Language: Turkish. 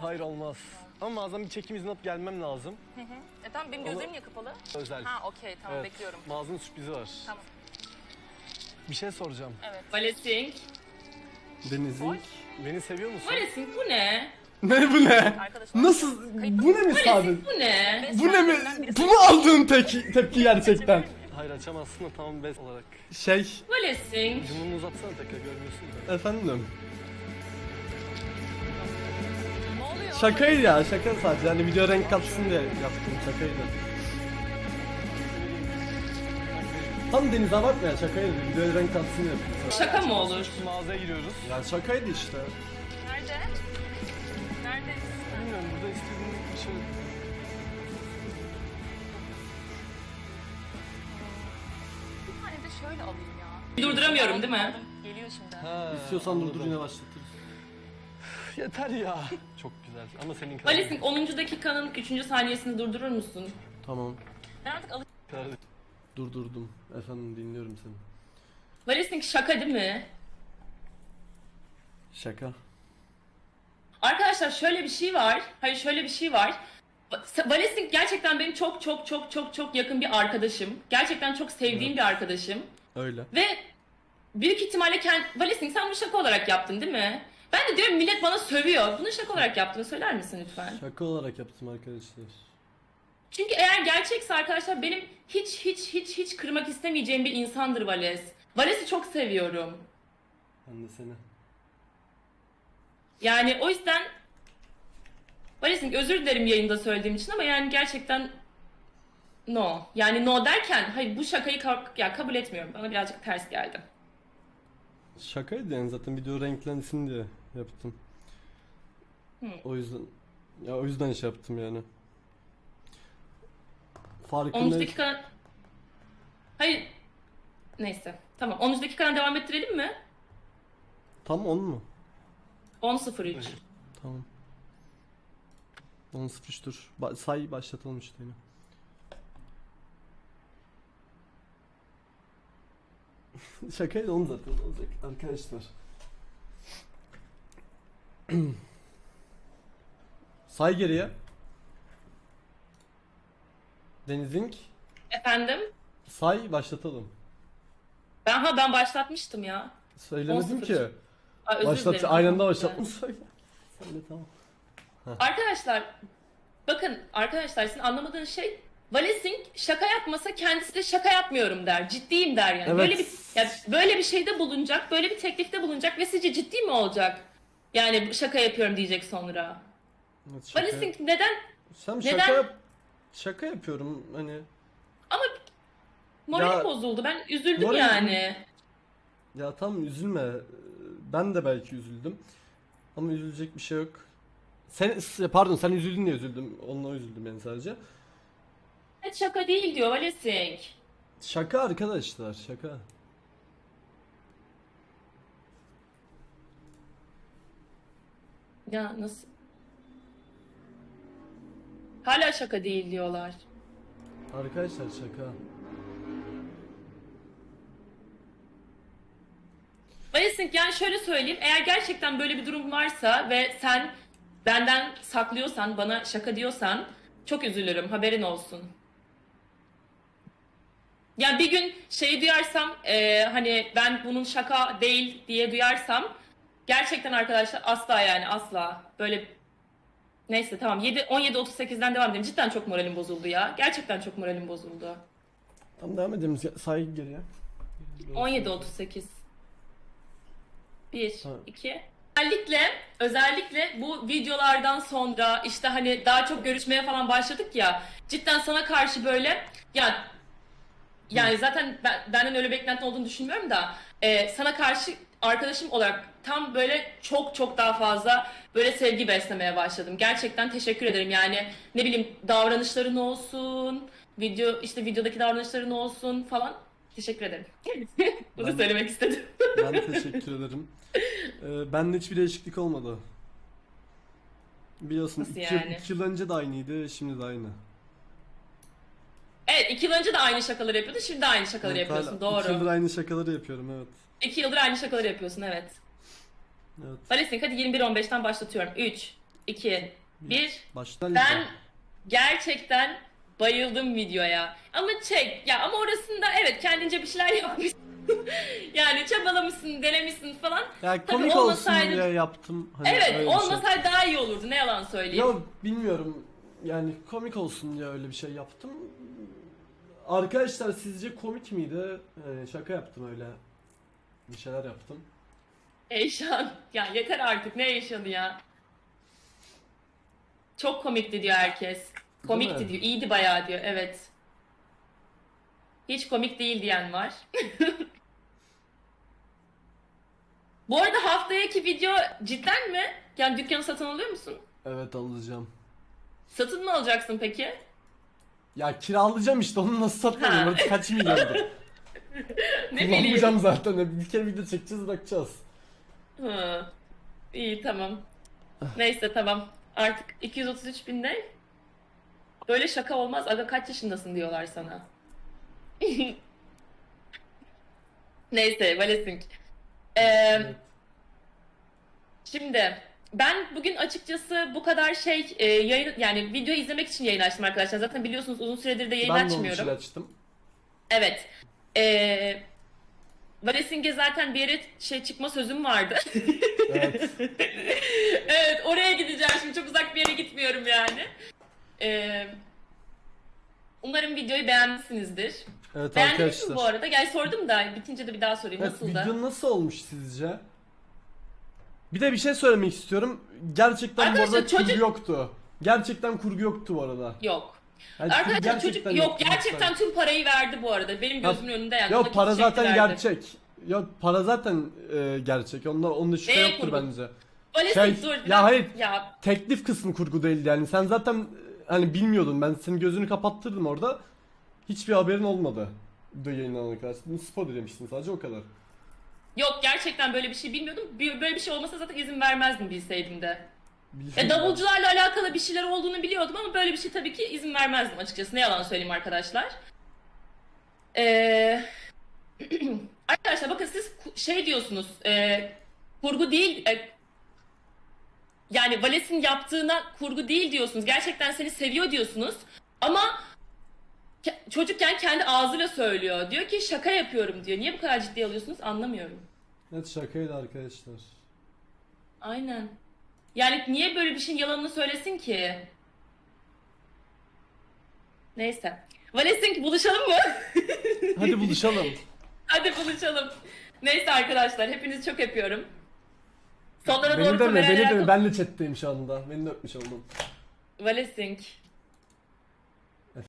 Hayır olmaz. Ama mağazam bir çekim izni alıp gelmem lazım. E tamam benim gözlerim niye kapalı? Özel. Ha okey tamam Evet, bekliyorum. Mağazanın sürprizi var. Tamam. Bir şey soracağım. Evet. Valesing. Deniz'in beni seviyor musun? Valesing bu ne? Ne bu ne? Arkadaşlar. Nasıl? Bu ne mi sadece? Valesing bu ne? Bu ne mi? Bu mu aldığın tepki, tepki gerçekten? Hayır açamazsın da tamam bes olarak. Şey, Valesing. Cumhurunu uzatsana tekrar görmüyorsun da. efendim. Şakaydı ya, şaka sadece. Hani video renk katsın diye yaptım, şakaydı. Tam deniz abartma ya, şakaydı. Video renk katsın diye yaptım. Şaka mı olur? Mağazaya giriyoruz. Yani şakaydı işte. Nerede? Nerede? Bilmiyorum burada istediğin bir şey... Bir tane de şöyle alayım ya. Durduramıyorum değil mi? Geliyor şimdi. Ha, İstiyorsan durdur yine başlatırız. Yeter ya. Güzel ama senin kadar. Valesing 10. dakikanın 3. saniyesini durdurur musun? Tamam, Ben artık alıştım. durdurdum. Efendim dinliyorum seni. Valesing şaka değil mi? Şaka. Arkadaşlar şöyle bir şey var. Hayır şöyle bir şey var. Va- Valesing gerçekten benim çok çok çok çok çok yakın bir arkadaşım. Gerçekten çok sevdiğim bir arkadaşım. Öyle. Ve büyük ihtimalle kend... Valesing sen bunu şaka olarak yaptın değil mi? Ben de diyorum millet bana sövüyor. Bunu şaka olarak yaptığını söyler misin lütfen? Şaka olarak yaptım arkadaşlar. Çünkü eğer gerçekse arkadaşlar benim hiç hiç hiç hiç kırmak istemeyeceğim bir insandır Vales. Vales'i çok seviyorum. Ben de seni. Yani o yüzden Vales'in özür dilerim yayında söylediğim için ama yani gerçekten no. Yani no derken hayır bu şakayı ka- ya kabul etmiyorum. Bana birazcık ters geldi. Şakaydı yani zaten video renklensin diye yaptım. Hı. O yüzden ya o yüzden şey yaptım yani. Farkı 10. ne? dakika... Hayır. Neyse. Tamam. 10. dakikadan devam ettirelim mi? Tam 10 mu? 10.03. Tamam. 10 0 dur. Ba- say başlatalım işte yine. Şakaydı onu zaten olacak arkadaşlar. say geriye. Denizink Efendim? say başlatalım. Ben ha ben başlatmıştım ya. Söylemedim 10.03. ki. Aa, özür Başlat dilerim. aynı anda başlatma söyle. Söyle tamam. Arkadaşlar bakın arkadaşlar sizin anlamadığınız şey Valesing şaka yapmasa kendisi de şaka yapmıyorum der. Ciddiyim der yani. Evet. Böyle bir ya böyle bir şeyde bulunacak, böyle bir teklifte bulunacak ve sizce ciddi mi olacak? Yani şaka yapıyorum diyecek sonra. Evet, şaka- Valesing neden Sen Neden? şaka yap şaka yapıyorum hani ama moralim Ya- bozuldu. Ben üzüldüm Moralim- yani. ya tam üzülme ben de belki üzüldüm ama üzülecek bir şey yok. Sen pardon sen üzüldün diye üzüldüm onunla üzüldüm ben sadece. Şaka değil diyor Valesing. Şaka arkadaşlar şaka. Ya nasıl? Hala şaka değil diyorlar. Arkadaşlar şaka. Valesing yani şöyle söyleyeyim. Eğer gerçekten böyle bir durum varsa ve sen benden saklıyorsan, bana şaka diyorsan çok üzülürüm. Haberin olsun. Ya bir gün şey duyarsam e, hani ben bunun şaka değil diye duyarsam gerçekten arkadaşlar asla yani asla böyle neyse tamam 7 17 38'den devam edelim. Cidden çok moralim bozuldu ya. Gerçekten çok moralim bozuldu. Tamam devam edelim say geriye. 17 38. 1 Tamam. 2 Özellikle özellikle bu videolardan sonra işte hani daha çok görüşmeye falan başladık ya. Cidden sana karşı böyle ya yani zaten ben, benden öyle beklentin olduğunu düşünmüyorum da e, sana karşı arkadaşım olarak tam böyle çok çok daha fazla böyle sevgi beslemeye başladım. Gerçekten teşekkür ederim. Yani ne bileyim davranışların olsun, video işte videodaki davranışların olsun falan. Teşekkür ederim. Bunu Ben- söylemek istedim. Ben teşekkür ederim. Ee, bende hiçbir değişiklik olmadı. Biliyorsun Nasıl iki, yani? iki yıl önce de aynıydı şimdi de aynı. İki yıl önce de aynı şakaları yapıyordun şimdi de aynı şakaları Evet, yapıyorsun hala doğru. İki yıldır aynı şakaları yapıyorum evet. İki yıldır aynı şakaları yapıyorsun evet. Evet. Valesink hadi 21.15'ten başlatıyorum. 3, 2, 1. Baştan Ben gerçekten bayıldım videoya. Ama çek ya ama orasında evet kendince bir şeyler yapmışsın. yani çabalamışsın, denemişsin falan. ya tabii komik olsun olmasaydı- diye yaptım. Hani evet, bir şey. olmasaydı daha iyi olurdu. Ne yalan söyleyeyim. Ya bilmiyorum. Yani komik olsun diye öyle bir şey yaptım. Arkadaşlar sizce komik miydi? Ee, şaka yaptım öyle. Bir şeyler yaptım. Eyşan. Ya yeter artık ne Eyşan'ı ya. Çok komikti diyor herkes. Komikti mi? diyor. iyiydi bayağı diyor. Evet. Hiç komik değil diyen var. Bu arada haftaki video cidden mi? Yani dükkanı satın alıyor musun? Evet alacağım. Satın mı alacaksın peki? Ya kiralayacağım işte onu nasıl Ha. satmayayım? Orası kaç milyondu? Ne bileyim. Kullanmayacağım zaten. Bir kere video çekeceğiz bırakacağız. Hı. İyi tamam. Neyse tamam. Artık 233 bin ne? Böyle şaka olmaz. Aga kaç yaşındasın diyorlar sana. Neyse Valesink. Ee, Evet. Şimdi ben bugün açıkçası bu kadar şey e, yayın yani video izlemek için yayın açtım arkadaşlar. Zaten biliyorsunuz uzun süredir de yayın Ben de onun açmıyorum. için açtım. Evet. Ee, Valesing'e zaten bir yere şey çıkma sözüm vardı. Evet. evet oraya gideceğim şimdi çok uzak bir yere gitmiyorum yani. Ee, umarım videoyu beğenmişsinizdir. Evet Beğendiniz arkadaşlar. mi bu arada? Gel sordum da bitince de bir daha sorayım. Evet, Nasıl da? video nasıl olmuş sizce? Bir de bir şey söylemek istiyorum. Gerçekten bu Arkadaşlar arada çocuk- kurgu yoktu. Gerçekten kurgu yoktu bu arada. Yok. Yani Arkadaşlar çocuk yok gerçekten tüm parayı verdi bu arada. Benim Ya- gözümün önünde yani. Yok Nakit para çekti zaten verdi. gerçek. Yok para zaten e, gerçek. Onda onda şüphe Neye yoktur kurgu? bence. Valesing Şey, dur. ya biraz- hayır. Ya Teklif kısmı kurgu değildi yani. Sen zaten e, hani bilmiyordun. Ben senin gözünü kapattırdım orada. Hiçbir haberin olmadı. Video yayınlanana kadar. Spoiler demiştin sadece o kadar. Yok gerçekten böyle bir şey bilmiyordum. Bir- Böyle bir şey olmasa zaten izin vermezdim bilseydim de. E, davulcularla alakalı bir şeyler olduğunu biliyordum ama böyle bir şey tabii ki izin vermezdim açıkçası. Ne yalan söyleyeyim arkadaşlar. Ee, arkadaşlar bakın siz ku- şey diyorsunuz. e, kurgu değil. e, yani Vales'in yaptığına kurgu değil diyorsunuz. Gerçekten seni seviyor diyorsunuz. Ama çocukken kendi ağzıyla söylüyor. Diyor ki şaka yapıyorum diyor. Niye bu kadar ciddiye alıyorsunuz anlamıyorum. Evet şakaydı arkadaşlar. Aynen. Yani niye böyle bir şeyin yalanını söylesin ki? Neyse. Valesink buluşalım mı? Hadi buluşalım. Hadi buluşalım. Neyse arkadaşlar hepinizi çok öpüyorum. Sonlara doğru beni de mi? kameraya Beni de yakın- mi? Ben de chatteyim şu anda. Beni de öpmüş oldum. Valesink.